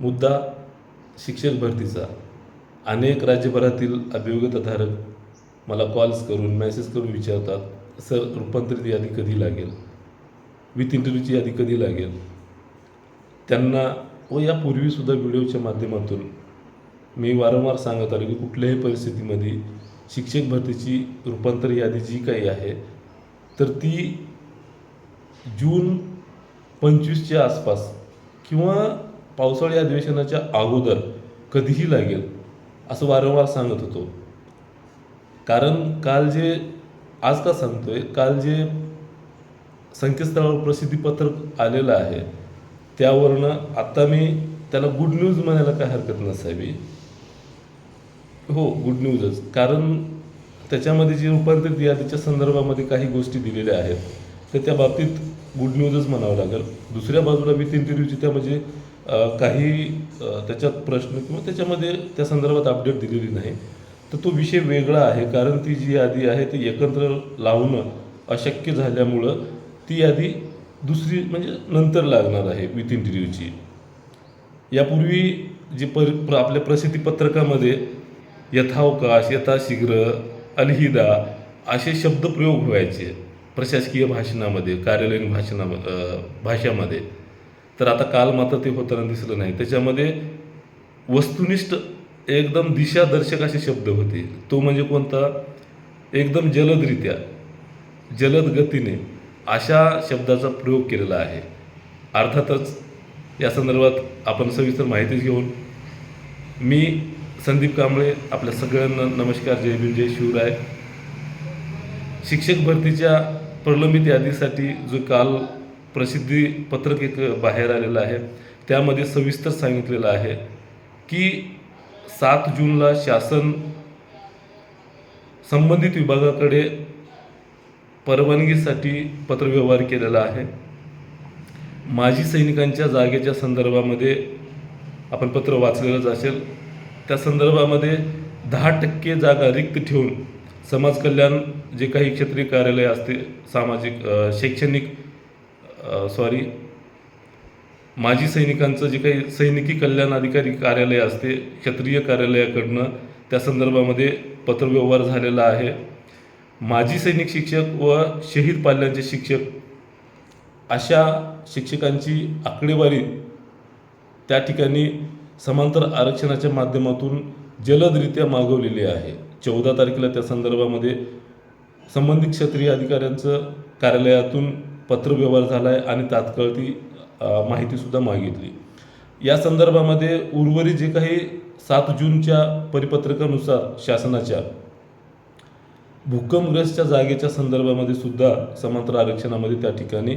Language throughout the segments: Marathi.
मुद्दा शिक्षक भरतीचा. अनेक राज्यभरातील अभियोग्यताधारक मला कॉल्स करून मेसेज करून विचारतात सर रूपांतरित यादी कधी लागेल? विथ इंटरव्ह्यूची यादी कधी लागेल? त्यांना व यापूर्वीसुद्धा व्हिडिओच्या माध्यमातून मी वारंवार सांगत आलो की कुठल्याही परिस्थितीमध्ये शिक्षक भरतीची रूपांतर यादी जी काही आहे तर ती जून पंचवीसच्या आसपास किंवा पावसाळी अधिवेशनाच्या अगोदर कधीही लागेल असं वारंवार सांगत होतो. कारण काल जे आज का सांगतोय काल जे संकेतस्थळावर प्रसिद्धीपत्रक आलेलं आहे त्यावरनं आत्ता मी त्याला गुड न्यूज म्हणायला काय हरकत नसावी. हो गुड न्यूजच कारण त्याच्यामध्ये जी रूपांतरित यादीच्या संदर्भामध्ये काही गोष्टी दिलेल्या आहेत तर त्या बाबतीत गुड न्यूजच म्हणावं लागेल. दुसऱ्या बाजूला विथ इंटरव्ह्यूची त्या म्हणजे काही त्याच्यात प्रश्न किंवा त्याच्यामध्ये त्या संदर्भात अपडेट दिलेली नाही. तर तो विषय वेगळा आहे कारण ती जी यादी आहे ती एकत्र लावणं अशक्य झाल्यामुळं ती यादी दुसरी म्हणजे नंतर लागणार आहे विथ इंटरव्ह्यूची यापूर्वी जे पर प्र आपल्या प्रसिद्धीपत्रकामध्ये यथावकाश यथाशीघ्र अलहिदा असे शब्दप्रयोग व्हायचे प्रशासकीय भाषणामध्ये कार्यालयीन भाषणा भाषामध्ये. तर आता काल मात्र ते होताना दिसलं नाही. त्याच्यामध्ये वस्तुनिष्ठ एकदम दिशादर्शक असे शब्द होते. तो म्हणजे कोणता? एकदम जलदरित्या जलद गतीने अशा शब्दाचा प्रयोग केलेला आहे. अर्थातच या संदर्भात आपण सविस्तर माहिती घेऊन मी संदीप कांबळे आपल्या सगळ्यांना नमस्कार जय भीम जय शिवराय. शिक्षक भरतीच्या प्रलंबित यादीसाठी जो काल प्रसिद्धी पत्रक एक बाहेर आलेलं आहे. त्यामध्ये सविस्तर सांगितलेलं आहे की सात जूनला शासन संबंधित विभागाकडे परवानगीसाठी पत्रव्यवहार केलेला आहे. माजी सैनिकांच्या जागेच्या संदर्भामध्ये आपण पत्र वाचलेलंच असेल. त्या संदर्भामध्ये दहा टक्के जागा रिक्त ठेवून समाज कल्याण जे काही क्षेत्रीय कार्यालय असते सामाजिक शैक्षणिक सॉरी माजी सैनिकांचं जे काही सैनिकी कल्याण अधिकारी कार्यालय असते क्षेत्रीय कार्यालयाकडनं त्या संदर्भामध्ये पत्रव्यवहार झालेला आहे. माजी सैनिक शिक्षक व शहीद पाल्यांचे शिक्षक अशा शिक्षकांची आकडेवारी त्या ठिकाणी समांतर आरक्षणाच्या माध्यमातून जलदरित्या मागवलेली आहे. चौदा तारखेला त्या संदर्भामध्ये संबंधित क्षेत्रीय अधिकाऱ्यांचं कार्यालयातून पत्रव्यवहार झाला आहे आणि तात्काळ ती माहितीसुद्धा मागितली. या संदर्भामध्ये उर्वरित जे काही सात जूनच्या परिपत्रकानुसार शासनाच्या भूकंपग्रस्तच्या जागेच्या संदर्भामध्ये सुद्धा समांतर आरक्षणामध्ये त्या ठिकाणी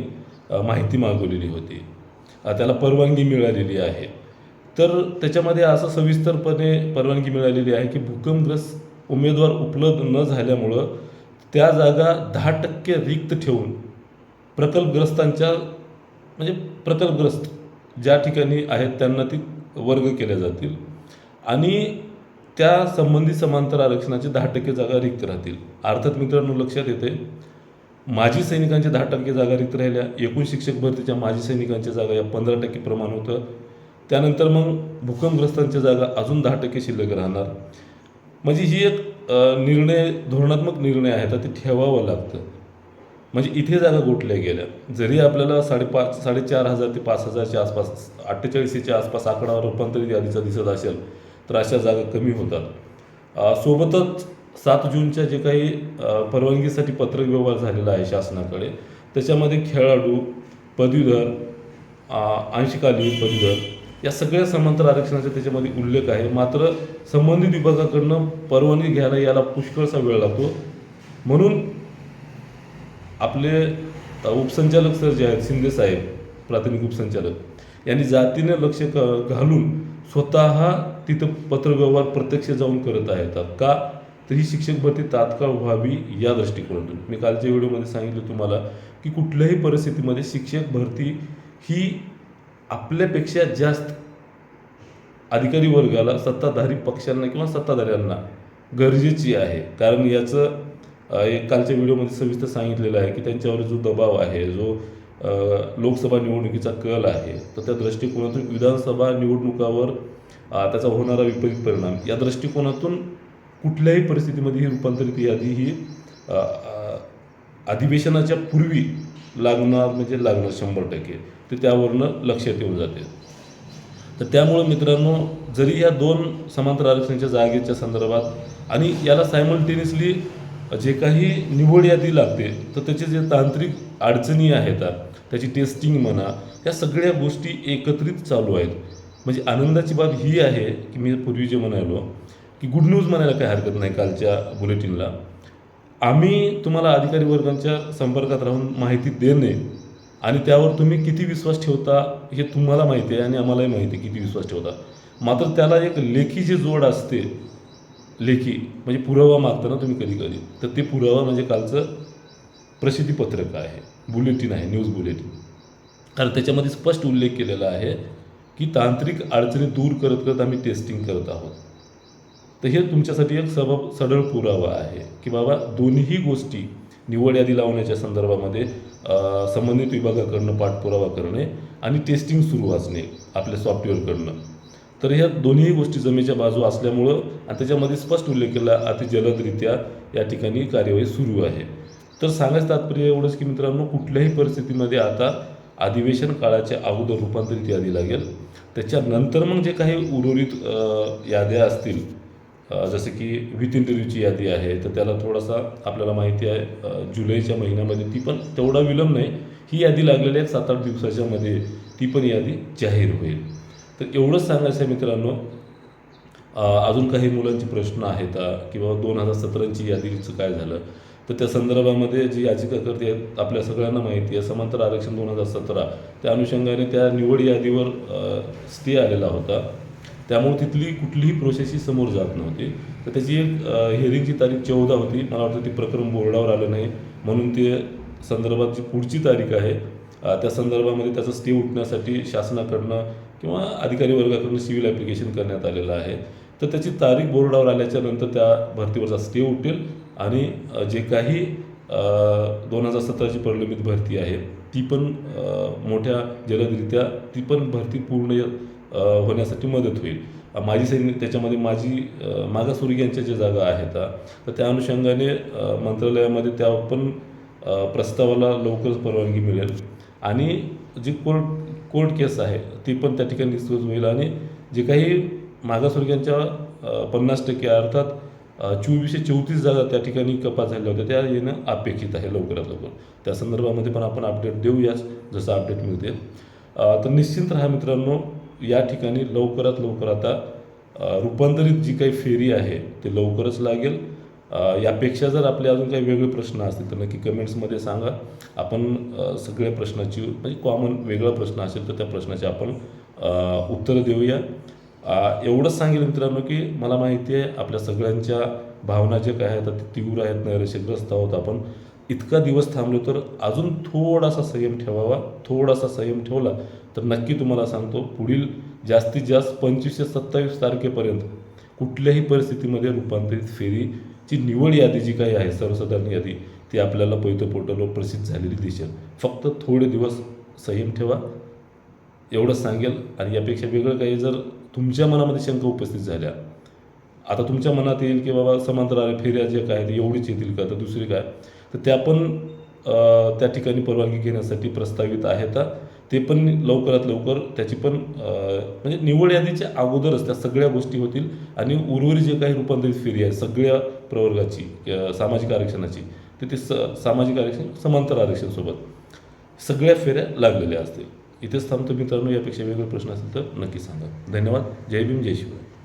माहिती मागवलेली होती. त्याला परवानगी मिळालेली आहे. तर त्याच्यामध्ये असं सविस्तरपणे परवानगी मिळालेली आहे की भूकंपग्रस्त उमेदवार उपलब्ध न झाल्यामुळं त्या जागा दहा टक्के रिक्त ठेवून प्रकल्पग्रस्तांच्या म्हणजे प्रकल्पग्रस्त ज्या ठिकाणी आहेत त्यांना ती वर्ग केल्या जातील. आणि त्या संबंधी समांतर आरक्षणाचे दहा टक्के जागा रिक्त राहतील. अर्थात मित्रांनो लक्षात येते माजी सैनिकांच्या दहा टक्के जागा रिक्त राहिल्या. एकूण शिक्षक भरतीच्या माजी सैनिकांच्या जागा या पंधरा टक्के प्रमाण होतं. त्यानंतर मग भूकंपग्रस्तांच्या जागा अजून दहा टक्के शिल्लक राहणार. म्हणजे ही एक निर्णय धोरणात्मक निर्णय आहे. तर ते ठेवावं लागतं. म्हणजे इथे जागा गोठल्या गेल्या? जरी आपल्याला साडेपाच साडेचार हजार ते पाच हजारच्या आसपास अठ्ठेचाळीसच्या आसपास आकडा रूपांतरित यादीचा दिसत असेल तर अशा जागा कमी होतात. सोबतच सात जूनच्या जे काही परवानगीसाठी पत्रक व्यवहार झालेला आहे शासनाकडे त्याच्यामध्ये खेळाडू पदवीधर अंशकालीन पदवीधर या सगळ्या समांतर आरक्षणाचा त्याच्यामध्ये उल्लेख आहे. मात्र संबंधित विभागाकडनं परवानगी घ्यायला याला पुष्कळसा वेळ लागतो. म्हणून आपले उपसंचालक सर जे आहेत शिंदे साहेब प्राथमिक उपसंचालक यांनी जातीने लक्ष क घालून स्वतः तिथं पत्रव्यवहार प्रत्यक्ष जाऊन करत आहेत. का? तर ही शिक्षक भरती तात्काळ व्हावी या दृष्टिकोनातून. मी कालच्या व्हिडिओमध्ये सांगितलं तुम्हाला की कुठल्याही परिस्थितीमध्ये शिक्षक भरती ही आपल्यापेक्षा जास्त अधिकारी वर्गाला सत्ताधारी पक्षांना किंवा सत्ताधाऱ्यांना गरजेची आहे. कारण याचं एक कालच्या व्हिडिओमध्ये सविस्तर सांगितलेलं आहे की त्यांच्यावर जो दबाव आहे जो लोकसभा निवडणुकीचा कल आहे तर त्या दृष्टिकोनातून विधानसभा निवडणुकावर त्याचा होणारा विपरीत परिणाम. या दृष्टिकोनातून कुठल्याही परिस्थितीमध्ये ही रूपांतरित यादी ही अधिवेशनाच्या पूर्वी लागणार म्हणजे लागणार शंभर टक्के. ते त्यावरनं लक्षात येऊन जाते. तर त्यामुळं मित्रांनो जरी या दोन समांतर आरक्षणाच्या जागेच्या संदर्भात आणि याला सायमल्टेनियसली जे काही निवड यादी लागते तर त्याचे जे तांत्रिक अडचणी आहेत त्याची टेस्टिंग म्हणा या सगळ्या गोष्टी एकत्रित चालू आहेत. म्हणजे आनंदाची बाब ही आहे की मी पूर्वी जे म्हणालो की गुड न्यूज म्हणायला काही हरकत नाही कालच्या बुलेटिनला. आम्ही तुम्हाला अधिकारी वर्गांच्या संपर्कात राहून माहिती देणे आणि त्यावर तुम्ही किती विश्वास ठेवता हे तुम्हाला माहिती आहे आणि आम्हालाही माहिती आहे किती विश्वास ठेवता. मात्र त्याला एक लेखी जी जोड असते लेखी म्हणजे पुरावा मागता ना तुम्ही कधी कधी. तर ते पुरावा म्हणजे कालचं प्रसिद्धीपत्रक आहे. बुलेटिन आहे न्यूज बुलेटिन कारण त्याच्यामध्ये स्पष्ट उल्लेख केलेला आहे की तांत्रिक अडचणी दूर करत करत आम्ही टेस्टिंग करत आहोत. तर हे तुमच्यासाठी एक सब सडळ पुरावा आहे की बाबा दोन्ही गोष्टी निवड यादी लावण्याच्या संदर्भामध्ये संबंधित विभागाकडनं पाठपुरावा करणे आणि टेस्टिंग सुरू असणे आपल्या सॉफ्टवेअरकडनं तर ह्या दोन्ही गोष्टी जमेच्या बाजू असल्यामुळं आणि त्याच्यामध्ये स्पष्ट उल्लेख केला अति जलदरित्या या ठिकाणी कार्यवाही सुरू आहे. तर सांगायचं तात्पर्य एवढंच की मित्रांनो कुठल्याही परिस्थितीमध्ये आता अधिवेशन काळाच्या अगोदर रूपांतरित यादी लागेल. त्याच्यानंतर मग जे काही उर्वरित याद्या असतील जसं की विथ इंटरव्ह्यूची यादी आहे तर त्याला थोडासा आपल्याला माहिती आहे जुलैच्या महिन्यामध्ये ती पण तेवढा विलंब नाही. ही यादी लागलेली आहे सात आठ दिवसाच्यामध्ये ती पण यादी जाहीर होईल. तर एवढंच सांगायचं आहे मित्रांनो अजून काही मुलांचे प्रश्न आहेत किंवा दोन हजार सतराची यादीचं काय झालं? तर त्या संदर्भामध्ये जी याचिकाकर्ते आहेत आपल्या सगळ्यांना माहिती आहे समांतर आरक्षण दोन हजार सतरा त्या अनुषंगाने त्या निवड यादीवर स्टे आलेला होता. त्यामुळे तिथली कुठलीही प्रोसेस ही समोर जात नव्हती. तर त्याची एक हिअरिंगची तारीख चौदा होती. मला वाटतं ती प्रकरण बोर्डावर आलं नाही. म्हणून ते संदर्भात जी पुढची तारीख आहे त्या संदर्भामध्ये त्याचा स्टे उठण्यासाठी शासनाकडनं किंवा अधिकारी वर्गाकडनं सिव्हिल ॲप्लिकेशन करण्यात आलेलं आहे. तर त्याची तारीख बोर्डावर आल्याच्यानंतर त्या भरतीवरचा स्टे उठेल आणि जे काही दोन हजार सतराची प्रलंबित भरती आहे ती पण मोठ्या जलदरित्या ती पण भरती पूर्ण होण्यासाठी मदत होईल. माझी माजी सैनिक त्याच्यामध्ये माजी अ, मागासवर्गीयांच्या ज्या जागा आहेत तर त्या अनुषंगाने मंत्रालयामध्ये त्या पण प्रस्तावाला लवकरच परवानगी मिळेल. आणि जी कोर्ट कोर्ट केस आहे ती पण त्या ठिकाणी सुरू होईल. आणि जे काही मागासवर्गीयांच्या पन्नास टक्के अर्थात चोवीसशे चौतीस जागा त्या ठिकाणी कपात झाल्या होत्या त्या येणं अपेक्षित आहे लवकरात लवकर. त्या संदर्भामध्ये पण आपण अपडेट देऊयाच जसं अपडेट मिळते. तर निश्चिंत राहा मित्रांनो या ठिकाणी लवकरात लवकर आता रूपांतरित जी काही फेरी आहे ते लवकरच लागेल. यापेक्षा जर आपले अजून काही वेगळे प्रश्न असतील तर नक्की कमेंट्समध्ये सांगा. आपण सगळ्या प्रश्नाची म्हणजे कॉमन वेगळा प्रश्न असेल तर त्या प्रश्नाचे आपण उत्तरं देऊया. एवढंच सांगेल मित्रांनो की मला माहिती आहे आपल्या सगळ्यांच्या भावना ज्या काय आहेत ते तीव्र आहेत नैराश्यग्रस्त आहोत आपण. इतका दिवस थांबलो तर अजून थोडासा संयम ठेवावा थोडासा संयम ठेवला तर नक्की तुम्हाला सांगतो पुढील जास्तीत जास्त पंचवीस ते सत्तावीस तारखेपर्यंत कुठल्याही परिस्थितीमध्ये रूपांतरित फेरी जी निवड यादी जी काही आहे सर्वसाधारण यादी ती आपल्याला पैतो पोर्टलवर प्रसिद्ध झालेली दिसेल. फक्त थोडे दिवस संयम ठेवा एवढंच सांगेल आणि यापेक्षा वेगळं काही जर तुमच्या मनामध्ये शंका उपस्थित झाल्या आता तुमच्या मनात येईल की बाबा समांतर आले फेऱ्या जे काय आहेत, एवढीच येतील का तर दुसरी काय? तर त्या पण त्या ठिकाणी परवानगी घेण्यासाठी प्रस्तावित आहेत ते पण लवकरात लवकर त्याची पण म्हणजे निवड यादीच्या अगोदरच त्या सगळ्या गोष्टी होतील आणि उर्वरित जे काही रूपांतरित फेरी आहे सगळ्या प्रवर्गाची सामाजिक आरक्षणाची तर ते स सामाजिक आरक्षण समांतर आरक्षणसोबत सगळ्या फेऱ्या लागलेल्या असतील. इथेच थांबतो मित्रांनो यापेक्षा वेगळे प्रश्न असेल तर नक्की सांगा. धन्यवाद. जय भीम जय शिवराय